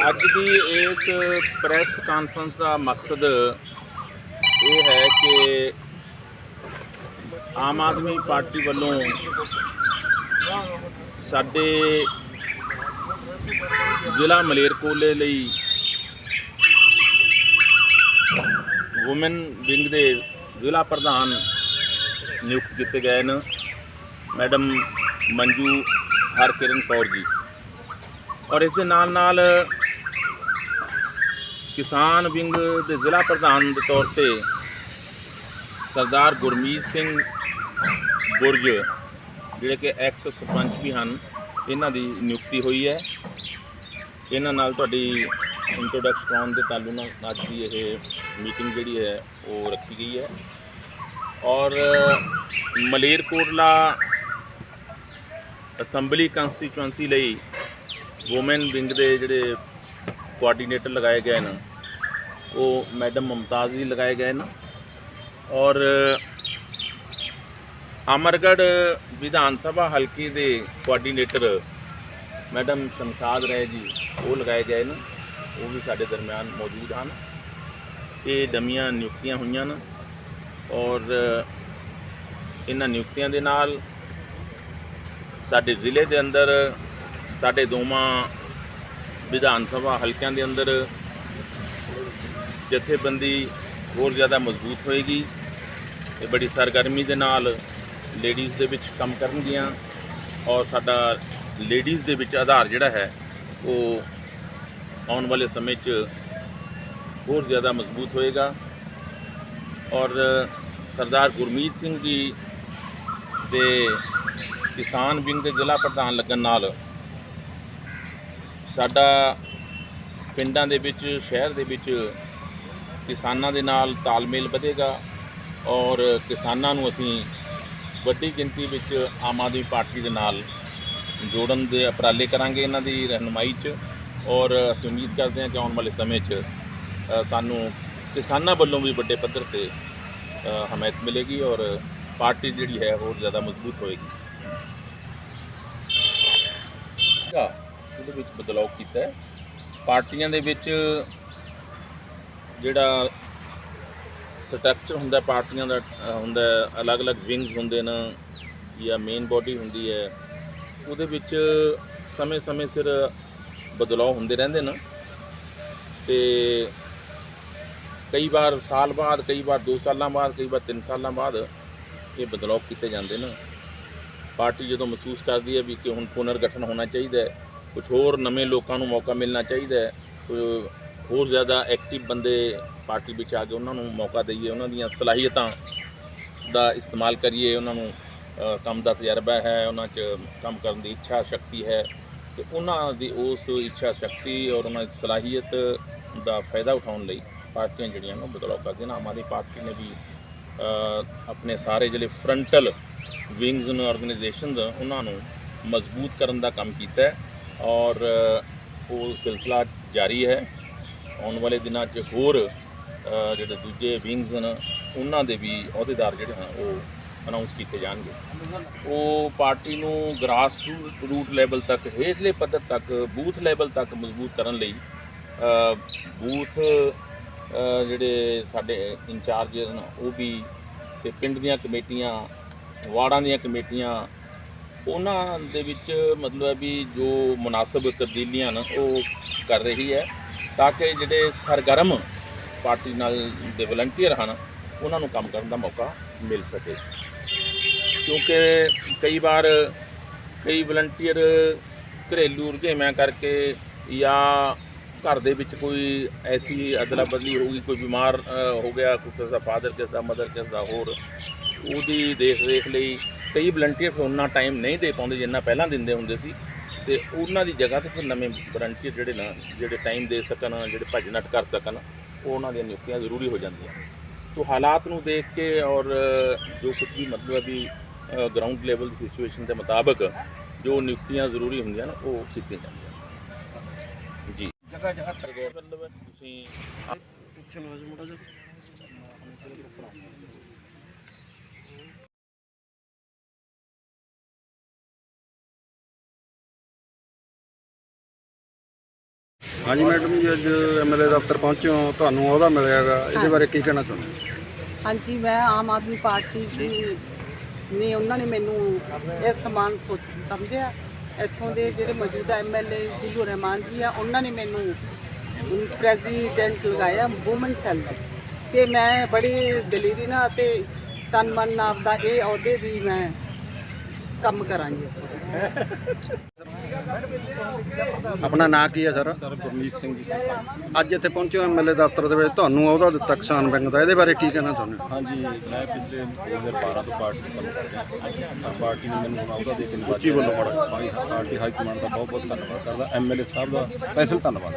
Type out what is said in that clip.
ਅੱਜ ਦੀ ਇਸ press conference ਦਾ ਮਕਸਦ ਇਹ ਹੈ ਕਿ ਆਮ ਆਦਮੀ ਪਾਰਟੀ ਵੱਲੋਂ ਸਾਡੇ ਜ਼ਿਲ੍ਹਾ ਮਲੇਰਕੋਲੇ ਲਈ ਔਮਨ ਵਿੰਗ ਦੇ ਜ਼ਿਲ੍ਹਾ ਪ੍ਰਧਾਨ ਨਿਯੁਕਤ ਕੀਤੇ ਗਏ ਨੇ ਮੈਡਮ ਮੰਜੂ ਹਰਕਿਰਨ ਕੌਰ ਜੀ। ਔਰ ਇਸ ਦੇ ਨਾਲ ਨਾਲ ਕਿਸਾਨ ਵਿੰਗ ਦੇ ਜ਼ਿਲ੍ਹਾ ਪ੍ਰਧਾਨ ਦੇ ਤੌਰ ਤੇ ਸਰਦਾਰ ਗੁਰਮੀਤ ਸਿੰਘ ਗੁਰਜ ਜਿਹੜੇ ਕਿ ਐਕਸ ਸਰਪੰਚ ਵੀ ਹਨ, ਇਹਨਾਂ ਦੀ ਨਿਯੁਕਤੀ ਹੋਈ ਹੈ। ਇਹਨਾਂ ਨਾਲ ਤੁਹਾਡੀ ਇੰਟਰੋਡਕਸ਼ਨ ਕਰਾਉਣ ਦੇ ਤਾਲੂ ਨਾਲ ਅੱਜ ਦੀ ਇਹ ਮੀਟਿੰਗ ਜਿਹੜੀ ਹੈ, ਉਹ ਰੱਖੀ ਗਈ ਹੈ। ਔਰ ਮਲੇਰਕੋਟਲਾ ਅਸੈਂਬਲੀ ਕੰਸਟੀਚੁਐਂਸੀ ਲਈ ਔਮਨ ਵਿੰਗ ਦੇ ਜਿਹੜੇ ਕੋਆਰਡੀਨੇਟਰ ਲਗਾਏ ਗਏ ਨੇ। ਉਹ ਮੈਡਮ ਮਮਤਾਜ਼ ਜੀ ਲਗਾਏ ਗਏ ਨੇ। ਔਰ, ਅਮਰਗੜ੍ਹ ਵਿਧਾਨ ਸਭਾ ਹਲਕੇ ਦੇ ਕੋਆਰਡੀਨੇਟਰ ਮੈਡਮ ਸ਼ਮਸ਼ਾਦ ਰਾਏ ਜੀ, ਉਹ ਲਗਾਏ ਗਏ ਨੇ। ਉਹ ਵੀ ਸਾਡੇ ਦਰਮਿਆਨ ਮੌਜੂਦ ਹਨ। ਇਹ ਡਮੀਆਂ ਨਿਯੁਕਤੀਆਂ ਹੋਈਆਂ ਨੇ। ਔਰ, ਇਹਨਾਂ ਨਿਯੁਕਤੀਆਂ ਦੇ ਨਾਲ ਸਾਡੇ ਜ਼ਿਲ੍ਹੇ ਦੇ ਅੰਦਰ ਸਾਡੇ ਦੋਵਾਂ ਵਿਧਾਨ ਸਭਾ ਹਲਕਿਆਂ ਦੇ ਅੰਦਰ ਜਥੇਬੰਦੀ ਹੋਰ ਜ਼ਿਆਦਾ ਮਜ਼ਬੂਤ ਹੋਏਗੀ ਇਹ ਬੜੀ ਸਰਗਰਮੀ ਦੇ ਨਾਲ ਲੇਡੀਜ਼ ਦੇ ਵਿੱਚ ਕੰਮ ਕਰਨਗੀਆਂ ਔਰ ਸਾਡਾ ਲੇਡੀਜ਼ ਦੇ ਵਿੱਚ ਆਧਾਰ ਜਿਹੜਾ ਹੈ, ਉਹ ਆਉਣ ਵਾਲੇ ਸਮੇਂ 'ਚ ਹੋਰ ਜ਼ਿਆਦਾ ਮਜ਼ਬੂਤ ਹੋਏਗਾ। ਔਰ ਸਰਦਾਰ ਗੁਰਮੀਤ ਸਿੰਘ ਜੀ ਦੇ ਕਿਸਾਨ ਵਿੰਗ ਦੇ ਜ਼ਿਲ੍ਹਾ ਪ੍ਰਧਾਨ ਲੱਗਣ ਨਾਲ ਸਾਡਾ ਪਿੰਡਾਂ ਦੇ ਵਿੱਚ, ਸ਼ਹਿਰ ਦੇ ਵਿੱਚ ਕਿਸਾਨਾਂ ਦੇ ਨਾਲ ਤਾਲਮੇਲ ਵਧੇਗਾ ਔਰ ਕਿਸਾਨਾਂ ਨੂੰ ਅਸੀਂ ਵੱਡੀ ਗਿਣਤੀ ਵਿੱਚ ਆਮ ਆਦਮੀ ਪਾਰਟੀ ਦੇ ਨਾਲ ਜੋੜਨ ਦੇ ਉਪਰਾਲੇ ਕਰਾਂਗੇ ਇਹਨਾਂ ਦੀ ਰਹਿਨੁਮਾਈ 'ਚ ਔਰ ਅਸੀਂ ਉਮੀਦ ਕਰਦੇ ਹਾਂ ਕਿ ਆਉਣ ਵਾਲੇ ਸਮੇਂ 'ਚ ਸਾਨੂੰ ਕਿਸਾਨਾਂ ਵੱਲੋਂ ਵੀ ਵੱਡੇ ਪੱਧਰ ਤੇ ਹਮਾਇਤ ਮਿਲੇਗੀ ਔਰ ਪਾਰਟੀ ਜਿਹੜੀ ਹੈ ਹੋਰ ਜ਼ਿਆਦਾ ਮਜ਼ਬੂਤ ਹੋਏਗੀ। ਉਹਦੇ ਵਿੱਚ ਬਦਲਾਅ ਕੀਤਾ ਹੈ। ਪਾਰਟੀਆਂ ਦੇ ਵਿੱਚ ਜਿਹੜਾ ਸਟਰਕਚਰ ਹੁੰਦਾ ਪਾਰਟੀਆਂ ਦਾ ਹੁੰਦਾ ਅਲੱਗ-ਅਲੱਗ ਵਿੰਗਸ ਹੁੰਦੇ ਨੇ ਜਾਂ ਮੇਨ ਬਾਡੀ ਹੁੰਦੀ ਹੈ, ਉਹਦੇ ਵਿੱਚ ਸਮੇਂ-ਸਮੇਂ ਸਿਰ ਬਦਲਾਅ ਹੁੰਦੇ ਰਹਿੰਦੇ ਨੇ। ਤੇ ਕਈ ਵਾਰ ਸਾਲ ਬਾਅਦ, ਕਈ ਵਾਰ 2 ਸਾਲਾਂ ਬਾਅਦ, ਕਈ ਵਾਰ 3 ਸਾਲਾਂ ਬਾਅਦ ਇਹ ਬਦਲਾਅ ਕੀਤੇ ਜਾਂਦੇ ਨੇ। ਪਾਰਟੀ ਜਦੋਂ ਮਹਿਸੂਸ ਕਰਦੀ ਹੈ ਵੀ ਕਿ ਹੁਣ ਪੁਨਰਗਠਨ ਹੋਣਾ ਚਾਹੀਦਾ ਹੈ ਕੁਝ ਹੋਰ ਨਵੇਂ ਲੋਕਾਂ ਨੂੰ ਮੌਕਾ ਮਿਲਣਾ ਚਾਹੀਦਾ ਹੈ। ਕੋਈ ਹੋਰ ਜ਼ਿਆਦਾ ਐਕਟਿਵ ਬੰਦੇ ਪਾਰਟੀ ਵਿੱਚ ਆ ਕੇ ਉਹਨਾਂ ਨੂੰ ਮੌਕਾ ਦਈਏ, ਉਹਨਾਂ ਦੀਆਂ ਸਲਾਹੀਅਤਾਂ ਦਾ ਇਸਤੇਮਾਲ ਕਰੀਏ, ਉਹਨਾਂ ਨੂੰ ਕੰਮ ਦਾ ਤਜਰਬਾ ਹੈ, ਉਹਨਾਂ 'ਚ ਕੰਮ ਕਰਨ ਦੀ ਇੱਛਾ ਸ਼ਕਤੀ ਹੈ ਤੇ ਉਹਨਾਂ ਦੀ ਉਸ ਇੱਛਾ ਸ਼ਕਤੀ ਔਰ ਉਹਨਾਂ ਦੀ ਸਲਾਹੀਅਤ ਦਾ ਫਾਇਦਾ ਉਠਾਉਣ ਲਈ ਪਾਰਟੀਆਂ ਜਿਹੜੀਆਂ ਨੇ ਉਹ ਬਦਲਾਅ ਕਰਦੀਆਂ ਨੇ ਆਮ ਆਦਮੀ ਪਾਰਟੀ ਨੇ ਵੀ ਆਪਣੇ ਸਾਰੇ ਜਿਹੜੇ ਫਰੰਟਲ ਵਿੰਗਸ ਨੇ ਆਰਗੇਨਾਈਜੇਸ਼ਨਸ ਉਹਨਾਂ ਨੂੰ ਮਜ਼ਬੂਤ ਕਰਨ ਦਾ ਕੰਮ ਕੀਤਾ ਹੈ। ਔਰ ਉਹ ਸਿਲਸਿਲਾ ਜਾਰੀ ਹੈ। ਆਉਣ ਵਾਲੇ ਦਿਨਾਂ 'ਚ ਹੋਰ ਜਿਹੜੇ ਦੂਜੇ ਵਿੰਗਸ ਹਨ, ਉਹਨਾਂ ਦੇ ਵੀ ਅਹੁਦੇਦਾਰ ਜਿਹੜੇ ਹਨ, ਉਹ ਅਨਾਉਂਸ ਕੀਤੇ ਜਾਣਗੇ। ਉਹ ਪਾਰਟੀ ਨੂੰ ਗ੍ਰਾਸ ਰੂਟ ਲੈਵਲ ਤੱਕ, ਹੇਠਲੇ ਪੱਧਰ ਤੱਕ, ਬੂਥ ਲੈਵਲ ਤੱਕ ਮਜ਼ਬੂਤ ਕਰਨ ਲਈ ਬੂਥ ਜਿਹੜੇ ਸਾਡੇ ਇੰਚਾਰਜ ਨੇ ਉਹ ਵੀ ਤੇ ਪਿੰਡ ਦੀਆਂ ਕਮੇਟੀਆਂ, ਵਾਰਡਾਂ ਦੀਆਂ ਕਮੇਟੀਆਂ ਉਹਨਾਂ ਦੇ ਵਿੱਚ ਮਤਲਬ ਹੈ ਵੀ ਜੋ ਮੁਨਾਸਬ ਤਬਦੀਲੀਆਂ ਨੇ ਉਹ ਕਰ ਰਹੀ ਹੈ ਤਾਂ ਕਿ ਜਿਹੜੇ ਸਰਗਰਮ ਪਾਰਟੀ ਨਾਲ ਦੇ ਵਲੰਟੀਅਰ ਹਨ, ਉਹਨਾਂ ਨੂੰ ਕੰਮ ਕਰਨ ਦਾ ਮੌਕਾ ਮਿਲ ਸਕੇ। ਕਿਉਂਕਿ ਕਈ ਵਾਰ ਕਈ ਵਲੰਟੀਅਰ ਘਰੇਲੂ ਰੁਝੇਵਿਆਂ ਕਰਕੇ ਜਾਂ ਘਰ ਦੇ ਵਿੱਚ ਕੋਈ ਐਸੀ ਅਦਲਾ ਬਦਲੀ ਹੋ ਗਈ, ਕੋਈ ਬਿਮਾਰ ਹੋ ਗਿਆ ਕਿਸੇ ਦਾ ਫਾਦਰ ਕਿਸ ਦਾ ਮਦਰ ਕਿਸੇ ਦਾ ਹੋਰ ਉਹਦੀ ਦੇਖ ਰੇਖ ਲਈ ਕਈ ਵਲੰਟੀਅਰ ਫਿਰ ਉਹਨਾਂ ਟਾਈਮ ਨਹੀਂ ਦੇ ਪਾਉਂਦੇ ਜਿੰਨਾ ਪਹਿਲਾਂ ਦਿੰਦੇ ਹੁੰਦੇ ਸੀ। ਤੇ ਉਹਨਾਂ ਦੀ ਜਗ੍ਹਾ ਤੇ ਫਿਰ ਨਵੇਂ ਵਲੰਟੀਅਰ ਜਿਹੜੇ ਨਾ ਜਿਹੜੇ ਟਾਈਮ ਦੇ ਸਕਣ ਜਿਹੜੇ ਭੱਜ ਨੱਠ ਕਰ ਸਕਣ ਉਹ ਉਹਨਾਂ ਦੀਆਂ ਨਿਯੁਕਤੀਆਂ ਜ਼ਰੂਰੀ ਹੋ ਜਾਂਦੀਆਂ। ਤੋ ਹਾਲਾਤ ਨੂੰ ਦੇਖ ਕੇ ਔਰ ਜੋ ਕੁਝ ਵੀ ਮਤਲਬ ਹੈ ਵੀ ਗਰਾਊਂਡ ਲੈਵਲ ਦੀ ਸਿਚੁਏਸ਼ਨ ਦੇ ਮੁਤਾਬਕ ਜੋ ਨਿਯੁਕਤੀਆਂ ਜ਼ਰੂਰੀ ਹੁੰਦੀਆਂ ਨੇ ਉਹ ਕੀਤੀਆਂ ਜਾਂਦੀਆਂ ਜੀ। ਜਗ੍ਹਾ ਜਗ੍ਹਾ ਮਤਲਬ ਤੁਸੀਂ ਪਿੱਛੇ ਨੂੰ ਆ ਜਾ ਹਾਂਜੀ ਮੈਡਮ ਜੀ ਅੱਜ ਐਮਐਲਏ ਦਫ਼ਤਰ ਪਹੁੰਚੇ ਹੋ ਤੁਹਾਨੂੰ ਉਹਦਾ ਮਿਲਿਆਗਾ। ਇਹਦੇ ਬਾਰੇ ਕੀ ਕਹਿਣਾ ਚਾਹੁੰਦੇ ਹੋ? ਹਾਂਜੀ ਮੈਂ ਆਮ ਆਦਮੀ ਪਾਰਟੀ ਦੀ ਨੇ ਉਹਨਾਂ ਨੇ ਮੈਨੂੰ ਇਹ ਸਮਾਨ ਸੋਚ ਸਮਝਿਆ। ਇੱਥੋਂ ਦੇ ਜਿਹੜੇ ਮੌਜੂਦਾ ਐਮਐਲਏ ਜਿਲੂ ਰਹਿਮਾਨ ਜੀ ਆ ਉਹਨਾਂ ਨੇ ਮੈਨੂੰ ਪ੍ਰੈਜ਼ੀਡੈਂਟ ਲਗਾਇਆ ਵੂਮਨ ਸੈੱਲ ਦਾ। ਤੇ ਮੈਂ ਬੜੀ ਦਲੇਰੀ ਨਾਲ ਤੇ ਤਨ ਮਨ ਨਾਲ ਆਪਦਾ ਇਹ ਅਹੁਦੇ ਦੀ ਮੈਂ ਕੰਮ ਕਰਾਂਗੀ ਇਸ ਵਾਰ। ਆਪਣਾ ਨਾਂ ਕੀ ਹੈ ਸਰ? ਸਰ ਗੁਰਮੀਤ ਸਿੰਘ ਜੀ ਅੱਜ ਇੱਥੇ ਪਹੁੰਚੇ ਹੋ ਐਮਐਲਏ ਦਫ਼ਤਰ ਦੇ ਵਿੱਚ ਤੁਹਾਨੂੰ ਉਹਦਾ ਦਿੱਤਾ ਕਿਸਾਨ ਬੈਂਕ ਦਾ ਇਹਦੇ ਬਾਰੇ ਕੀ ਕਹਿਣਾ ਚਾਹੁੰਦੇ ਹੋ? ਹਾਂਜੀ ਮੈਂ ਪਿਛਲੇ 2012 ਤੋਂ ਪਾਰਟੀ ਤੋਂ ਕੰਮ ਕਰ ਰਿਹਾ ਪਰ ਪਾਰਟੀ ਨੇ ਮੈਨੂੰ ਹੁਣ ਅਹੁਦਾ ਦੇ ਕੇ ਨਿਵਾਜਿਆ ਉੱਚੀ ਬੋਲੋ ਮਾੜਾ। ਪਾਰਟੀ ਹਾਈ ਕਮਾਂਡ ਦਾ ਬਹੁਤ ਬਹੁਤ ਧੰਨਵਾਦ ਕਰਦਾ। ਐਮਐਲਏ ਸਾਹਿਬ ਦਾ ਸਪੈਸ਼ਲ ਧੰਨਵਾਦ